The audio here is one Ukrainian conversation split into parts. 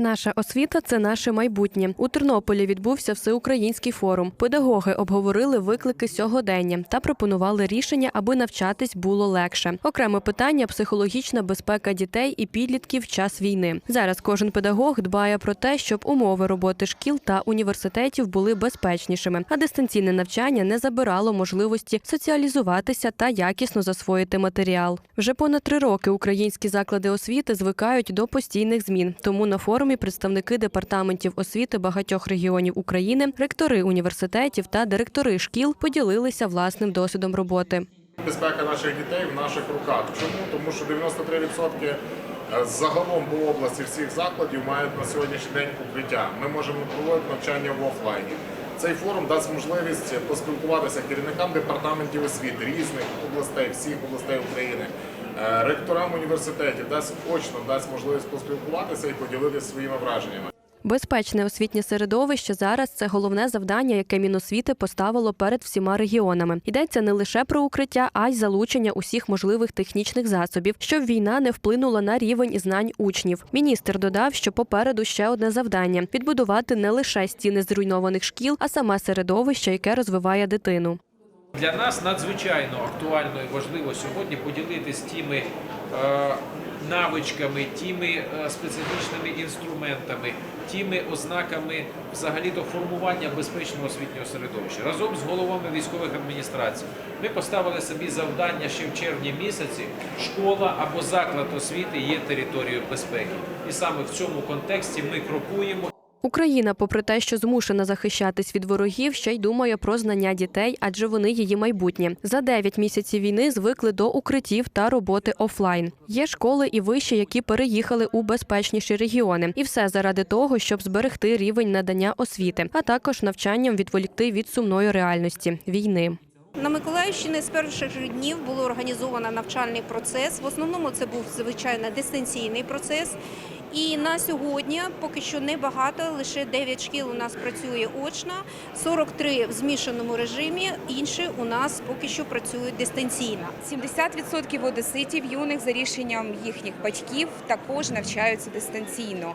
Наша освіта це наше майбутнє. У Тернополі відбувся всеукраїнський форум. Педагоги обговорили виклики сьогодення та пропонували рішення, аби навчатись було легше. Окреме питання психологічна безпека дітей і підлітків в час війни. Зараз кожен педагог дбає про те, щоб умови роботи шкіл та університетів були безпечнішими, а дистанційне навчання не забирало можливості соціалізуватися та якісно засвоїти матеріал. Вже понад три роки українські заклади освіти звикають до постійних змін. Тому на форумі представники департаментів освіти багатьох регіонів України, ректори університетів та директори шкіл поділилися власним досвідом роботи. Безпека наших дітей в наших руках. Чому? Тому що 93% загалом по області всіх закладів мають на сьогоднішній день укриття. Ми можемо проводити навчання в офлайні. Цей форум дасть можливість поспілкуватися керівникам департаментів освіти різних областей, всіх областей України, е, ректорам університетів, дасть очно дасть можливість поспілкуватися і поділитися своїми враженнями. Безпечне освітнє середовище зараз це головне завдання, яке Міносвіти поставило перед всіма регіонами. Йдеться не лише про укриття, а й залучення усіх можливих технічних засобів, щоб війна не вплинула на рівень знань учнів. Міністр додав, що попереду ще одне завдання відбудувати не лише стіни зруйнованих шкіл, а саме середовище, яке розвиває дитину. Для нас надзвичайно актуально і важливо сьогодні поділитися тими е, навичками, тими е, специфічними інструментами, тими ознаками взагалі-то формування безпечного освітнього середовища. Разом з головами військових адміністрацій ми поставили собі завдання ще в червні місяці. Школа або заклад освіти є територією безпеки, і саме в цьому контексті ми крокуємо. Україна, попри те, що змушена захищатись від ворогів, ще й думає про знання дітей, адже вони її майбутнє. За 9 місяців війни звикли до укриттів та роботи офлайн. Є школи і виші, які переїхали у безпечніші регіони, і все заради того, щоб зберегти рівень надання освіти, а також навчанням відволікти від сумної реальності війни. На Миколаївщині з перших днів було організовано навчальний процес. В основному це був звичайно дистанційний процес. І на сьогодні поки що небагато, лише 9 шкіл у нас працює очно, 43 в змішаному режимі, інші у нас поки що працюють дистанційно. 70% одеситів юних за рішенням їхніх батьків також навчаються дистанційно.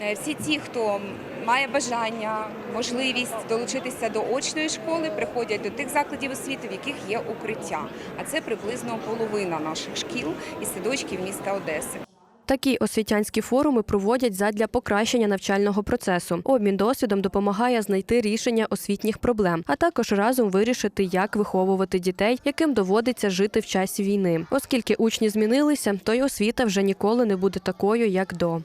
Е, Всі ті, хто має бажання, можливість долучитися до очної школи, приходять до тих закладів освіти, в яких є укриття. А це приблизно половина наших шкіл і садочків міста Одеси. Такі освітянські форуми проводять задля покращення навчального процесу. Обмін досвідом допомагає знайти рішення освітніх проблем, а також разом вирішити, як виховувати дітей, яким доводиться жити в часі війни. Оскільки учні змінилися, то й освіта вже ніколи не буде такою, як до.